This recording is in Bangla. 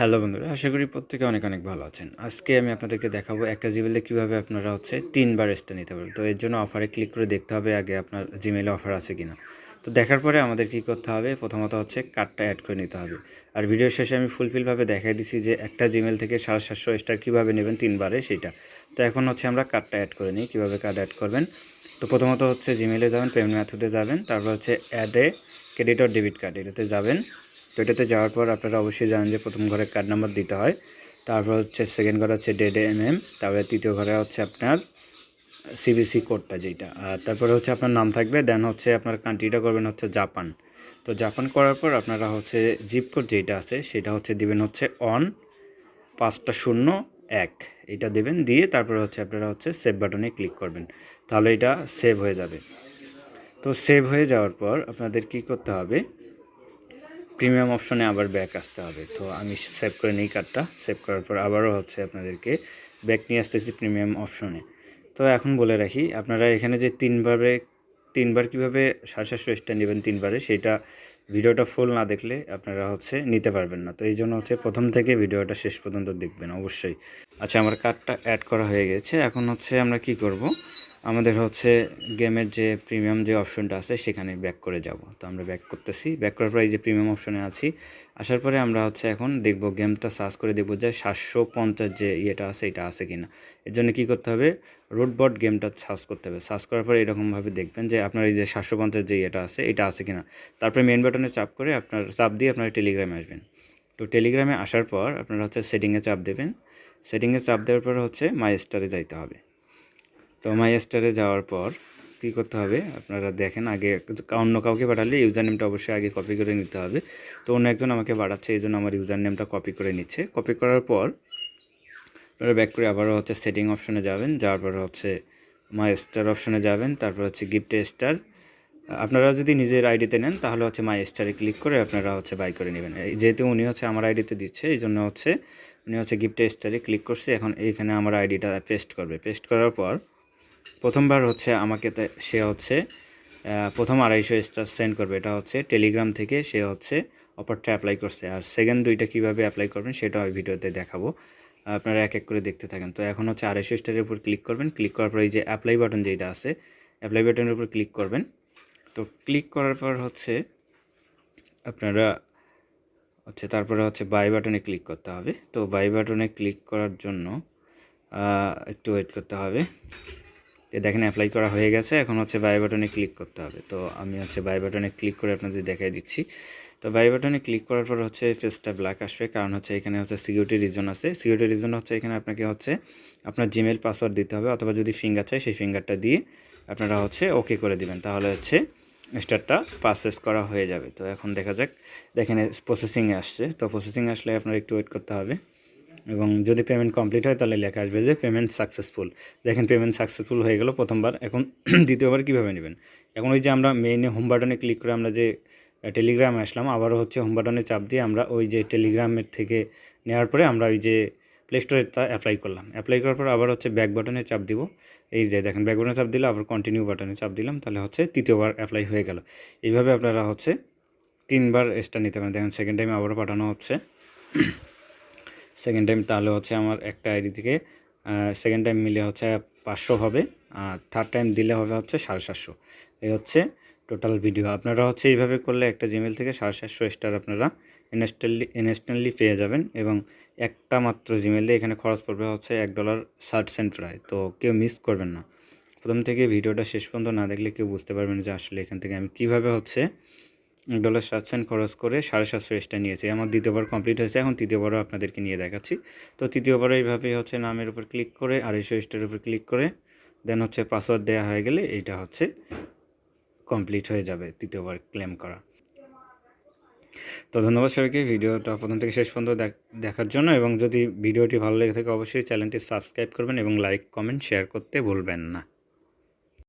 হ্যালো বন্ধুরা, আশা করি প্রত্যেকে অনেক অনেক ভালো আছেন। আজকে আমি আপনাদেরকে দেখাবো একটা জিমেলে কীভাবে আপনারা হচ্ছে তিনবার এসটা নিতে পারবেন। তো এর জন্য অফারে ক্লিক করে দেখতে হবে আগে আপনার জিমেলে অফার আছে কিনা। তো দেখার পরে আমাদের কি করতে হবে, প্রথমত হচ্ছে কার্ডটা অ্যাড করে নিতে হবে। আর ভিডিও শেষে আমি ফুলফিলভাবে দেখাই দিছি যে একটা জিমেল থেকে সাড়ে সাতশো স্টার কীভাবে নেবেন তিনবারে সেটা। তো এখন হচ্ছে আমরা কার্ডটা অ্যাড করে নিই, কীভাবে কার্ড অ্যাড করবেন। তো প্রথমত হচ্ছে জিমেলে যাবেন পেমেন্ট মেথডে যাবেন, তারপর হচ্ছে অ্যাডে ক্রেডিট অর ডেবিট কার্ড এটাতে যাবেন। তো এটাতে যাওয়ার পর আপনারা অবশ্যই জানেন যে প্রথম ঘরে কার্ড নাম্বার দিতে হয়। তারপর হচ্ছে সেকেন্ড ঘরে হচ্ছে ডেড এম এম তারপরে তৃতীয় ঘরে হচ্ছে আপনার সিবিসি কোডটা যেটা আর তারপরে হচ্ছে আপনার নাম থাকবে দেন হচ্ছে আপনার কান্ট্রিটা করবেন হচ্ছে জাপান তো জাপান করার পর আপনারা হচ্ছে জিপ কোড যেটা আছে, সেটা হচ্ছে দিবেন হচ্ছে অন পাঁচটা শূন্য এক। এটা দেবেন, দিয়ে তারপরে হচ্ছে আপনারা হচ্ছে সেভ বাটনে ক্লিক করবেন। তাহলে এটা সেভ হয়ে যাবে। তো সেভ হয়ে যাওয়ার পর আপনাদের কি করতে হবে? প্রিমিয়াম অপশনে আবার ব্যাক আসতে হবে। তো আমি সেভ করে নিই কার্ডটা সেভ করার পর আবারও হচ্ছে আপনাদেরকে ব্যাক নিয়ে আসতেছি প্রিমিয়াম অপশনে তো এখন বলে রাখি, আপনারা এখানে যে তিনবারে, তিনবার কীভাবে সাড়ে সাতশো স্টার নেবেন তিনবারে, সেটা ভিডিওটা ফুল না দেখলে আপনারা হচ্ছে নিতে পারবেন না। তো এই জন্য হচ্ছে প্রথম থেকে ভিডিওটা শেষ পর্যন্ত দেখবেন অবশ্যই। আচ্ছা আমার কার্ডটা অ্যাড করা হয়ে গেছে। এখন হচ্ছে আমরা কি করব? আমাদের হচ্ছে গেমের যে প্রিমিয়াম যে অপশনটা আছে, সেখানে ব্যাক করে যাব। তো আমরা ব্যাক করতেছি। ব্যাক করার পর এই যে প্রিমিয়াম অপশনে আছি, আসার পরে আমরা হচ্ছে এখন দেখব গেমটা সার্চ করে দেখব যে সাতশো পঞ্চাশ যে ইয়েটা আছে, এটা আছে কি না এর জন্য কী করতে হবে? রুটবট গেমটা সার্চ করতে হবে। সার্চ করার পরে এরকমভাবে দেখবেন যে আপনার এই যে সাতশো পঞ্চাশ যে ইয়েটা আছে, এটা আছে কি না তারপরে মেন বাটনে চাপ করে আপনার, চাপ দিয়ে আপনার টেলিগ্রামে আসবেন। তো টেলিগ্রামে আসার পর আপনারা হচ্ছে সেটিংয়ে চাপ দেবেন। সেটিংয়ে চাপ দেওয়ার পর হচ্ছে মাই স্টারে যাইতে হবে। তো মাই স্টারে যাওয়ার পর কী করতে হবে? আপনারা দেখেন আগে অন্য কাউকে পাঠালে ইউজার নেমটা অবশ্যই আগে কপি করে নিতে হবে। তো অন্য একজন আমাকে বাড়াচ্ছে এই জন্য আমার ইউজার নেমটা কপি করে নিচ্ছে। কপি করার পর আপনারা ব্যাক করে আবারও হচ্ছে সেটিং অপশনে যাবেন, যাওয়ার পর হচ্ছে মাই স্টার অপশনে যাবেন, তারপর হচ্ছে গিফট স্টার আপনারা যদি নিজের আইডিতে নেন, তাহলে হচ্ছে মাই স্টারে ক্লিক করে আপনারা হচ্ছে বাই করে নেবেন। যেহেতু উনি হচ্ছে আমার আইডিতে দিচ্ছে, এই জন্য হচ্ছে উনি হচ্ছে গিফট স্টারে ক্লিক করছে। এখন এইখানে আমার আইডিটা পেস্ট করবে। পেস্ট করার পর প্রথমবার হচ্ছে আমাকে সে হচ্ছে প্রথম আড়াইশো স্টার সেন্ড করবে। এটা হচ্ছে টেলিগ্রাম থেকে সে হচ্ছে অফারটা অ্যাপ্লাই করছে। আর সেকেন্ড দুইটা কীভাবে অ্যাপ্লাই করবেন সেটা ওই ভিডিওতে দেখাবো। আপনারা এক এক করে দেখতে থাকেন। তো এখন হচ্ছে আড়াইশো স্টারের উপর ক্লিক করবেন। ক্লিক করার পর এই যে অ্যাপ্লাই বাটন যেটা আছে অ্যাপ্লাই বাটনের উপর ক্লিক করবেন। তো ক্লিক করার পর হচ্ছে আপনারা হচ্ছে তারপরে হচ্ছে বাই বাটনে ক্লিক করতে হবে। তো বাই বাটনে ক্লিক করার জন্য একটু ওয়েট করতে হবে। দেখেন অ্যাপ্লাই করা হয়ে গেছে। এখন হচ্ছে বাই বাটনে ক্লিক করতে হবে। তো আমি হচ্ছে বাই বাটনে ক্লিক করে আপনাদের দেখাই দিচ্ছি। তো বাই বাটনে ক্লিক করার পর হচ্ছে ফেসটা ব্ল্যাক আসবে। কারণ হচ্ছে এখানে হচ্ছে সিকিউরিটি রিজন আছে। সিকিউরিটি রিজন হচ্ছে এখানে আপনাকে হচ্ছে আপনার জিমেল পাসওয়ার্ড দিতে হবে। অথবা যদি ফিঙ্গার চাই সেই ফিঙ্গারটা দিয়ে আপনারা হচ্ছে ওকে করে দিবেন। তাহলে হচ্ছে স্টারটা পারচেস করা হয়ে যাবে। তো এখন দেখা যাক। দেখেন প্রসেসিংয়ে আসছে। তো প্রসেসিংয়ে আসলে আপনার একটু ওয়েট করতে হবে। এবং যদি পেমেন্ট কমপ্লিট হয়, তাহলে লেখা আসবে যে পেমেন্ট সাকসেসফুল দেখেন পেমেন্ট সাকসেসফুল হয়ে গেল প্রথমবার। এখন দ্বিতীয়বার কীভাবে নেবেন? এখন ওই যে আমরা মেইনে হোম বাটনে ক্লিক করে আমরা যে টেলিগ্রামে আসলাম, আবারও হচ্ছে হোম বাটনে চাপ দিয়ে আমরা ওই যে টেলিগ্রামের থেকে নেওয়ার পরে আমরা ওই যে প্লে স্টোরে তা অ্যাপ্লাই করলাম। অ্যাপ্লাই করার পর আবার হচ্ছে ব্যাক বাটনে চাপ দিব। এই যে দেখেন ব্যাক বাটনে চাপ দিলে আবার কন্টিনিউ বাটনে চাপ দিলাম, তাহলে হচ্ছে তৃতীয়বার অ্যাপ্লাই হয়ে গেল। এইভাবে আপনারা হচ্ছে তিনবার এক্সট্রা নিতে পারেন। দেখেন সেকেন্ড টাইম আবারও পাঠানো হচ্ছে। সেকেন্ড টাইম তাহলে হচ্ছে আমার একটা আইডি থেকে সেকেন্ড টাইম মিলে হচ্ছে পাঁচশো হবে, আর থার্ড টাইম দিলে হবে হচ্ছে সাড়ে সাতশো। এই হচ্ছে টোটাল ভিডিও আপনারা হচ্ছে এইভাবে করলে একটা জিমেল থেকে সাড়ে সাতশো স্টার আপনারা ইনস্ট্যান্টলি ইনস্ট্যান্টলি পেয়ে যাবেন এবং একটা মাত্র জিমেলে এখানে খরচ পড়বে হচ্ছে এক ডলার ষাট সেন্ট প্রায়। তো কেউ মিস করবেন না। প্রথম থেকে ভিডিওটা শেষ পর্যন্ত না দেখলে কেউ বুঝতে পারবেন যে আসলে এখান থেকে আমি কীভাবে হচ্ছে ডলার সাত সেন্ট খরচ করে সাড়ে সাতশো এক্সট্রা নিয়েছি। আমার দ্বিতীয়বার কমপ্লিট হয়েছে, এখন তৃতীয়বারও আপনাদেরকে নিয়ে দেখাচ্ছি। তো তৃতীয়বারও এইভাবে হচ্ছে নামের উপর ক্লিক করে, আড়াইশো স্টারের উপর ক্লিক করে দেন হচ্ছে পাসওয়ার্ড দেওয়া হয়ে গেলে এইটা হচ্ছে কমপ্লিট হয়ে যাবে তৃতীয়বার ক্লেম করা। তো ধন্যবাদ সবাইকে, ভিডিওটা প্রথম থেকে শেষ পর্যন্ত দেখার জন্য এবং যদি ভিডিওটি ভালো লেগে থাকে অবশ্যই চ্যানেলটি সাবস্ক্রাইব করবেন এবং লাইক কমেন্ট শেয়ার করতে ভুলবেন না।